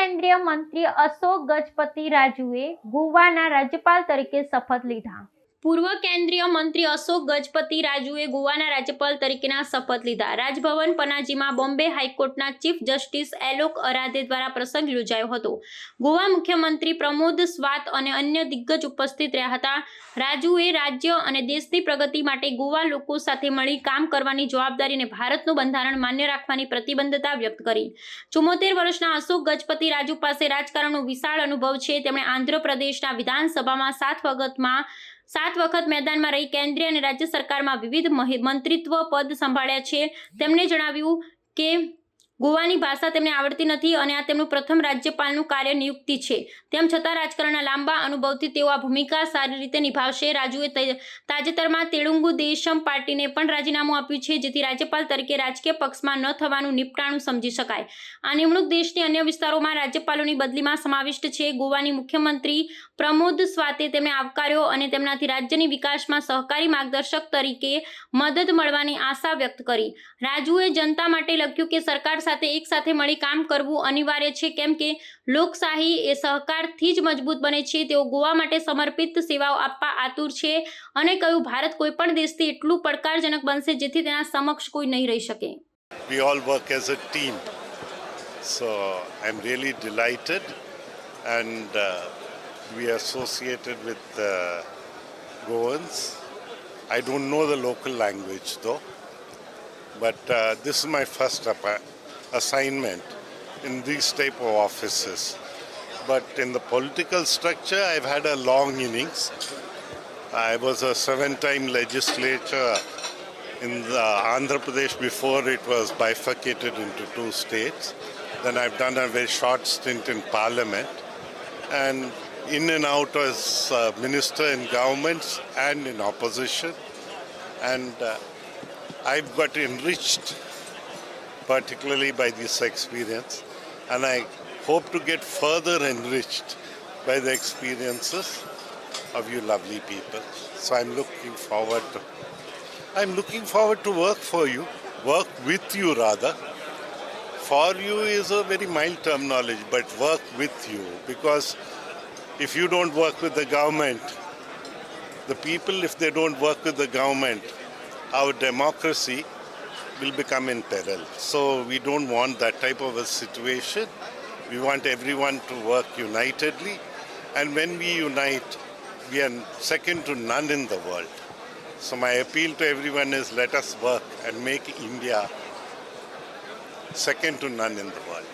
કેન્દ્રીય મંત્રી અશોક ગજપતિ રાજુએ ગોવાના રાજ્યપાલ તરીકે શપથ લીધા. પૂર્વ કેન્દ્રીય મંત્રી અશોક ગજપતિ રાજુએ ગોવાના રાજ્યપાલ તરીકેના શપથ લીધા. રાજભવન પનાજીમાં બોમ્બે હાઈકોર્ટના ચીફ જસ્ટિસ એલોક અરાધે દ્વારા પ્રસંગ યોજાયો હતો. ગોવા મુખ્યમંત્રી પ્રમોદ સ્વાત અને અન્ય દિગ્ગજ ઉપસ્થિત રહ્યા હતા. રાજુએ રાજ્ય અને દેશની પ્રગતિ માટે ગોવા લોકો સાથે મળી કામ કરવાની જવાબદારી અને ભારતનું બંધારણ માન્ય રાખવાની પ્રતિબદ્ધતા વ્યક્ત કરી. ચુમ્મોતેર વર્ષના અશોક ગજપતિ રાજુ પાસે રાજકારણનો વિશાળ અનુભવ છે. તેમણે આંધ્રપ્રદેશના વિધાનસભામાં સાત વખતમાં સાત વખત મેદાનમાં રહી કેન્દ્રીય અને રાજ્ય સરકારમાં વિવિધ મંત્રીત્વ પદ સંભાળ્યા છે. તેમણે જણાવ્યું કે ગોવાની ભાષા તેમને આવડતી નથી અને આ તેમનું પ્રથમ રાજ્યપાલનું કાર્ય નિયુક્તિ છે. તેમ છતાં રાજકારણના લાંબા અનુભવથી તેઓ આ ભૂમિકા સારી રીતે નિભાવશે. રાજુએ તાજેતરમાં તેલુગુ દેશમ પાર્ટીને પણ રાજીનામું આપ્યું છે, જેથી રાજ્યપાલ તરીકે રાજકીય પક્ષમાં ન થવાનું નિપટાણું સમજી શકાય. આ નિમણૂક દેશની અન્ય વિસ્તારોમાં રાજ્યપાલોની બદલીમાં સમાવિષ્ટ છે. ગોવાની મુખ્યમંત્રી પ્રમોદ સ્વાતે તેમને આવકાર્યો અને તેમનાથી રાજ્યની વિકાસમાં સહકારી માર્ગદર્શક તરીકે મદદ મળવાની આશા વ્યક્ત કરી. રાજુએ જનતા માટે લખ્યું કે સરકાર સાથે એક સાથે મળી કામ કરવું અનિવાર્ય છે કેમ કે લોકશાહી એ સહકારથી જ મજબૂત બને છે તેઓ ગોવા માટે સમર્પિત સેવાઓ આપવા આતુર છે અને કહ્યું ભારત કોઈ પણ દેશથી એટલું પડકારજનક બનશે જેથી તેના સમક્ષ કોઈ નહીં રહી શકે as a team. So I'm really delighted, and uh, we are associated with uh, Goans. I don't know the local language though, but uh, this is my first appa- assignment in these type of offices. But in the political structure, I've had a long innings. I was a seven-time legislator in the Andhra Pradesh before it was bifurcated into two states. Then I've done a very short stint in parliament and in and out as uh, minister in governments and in opposition. And uh, I've got enriched particularly by this experience. And I hope to get further enriched by the experiences of you lovely people. So I'm looking forward to I'm looking forward to work for you, work with you rather. For you is a very mild terminology, but work with you because if you don't work with the government, the people, if they don't work with the government, our democracy will become in peril. So we don't want that type of a situation. We want everyone to work unitedly, and when we unite, we are second to none in the world. So my appeal to everyone is let us work and make India second to none in the world.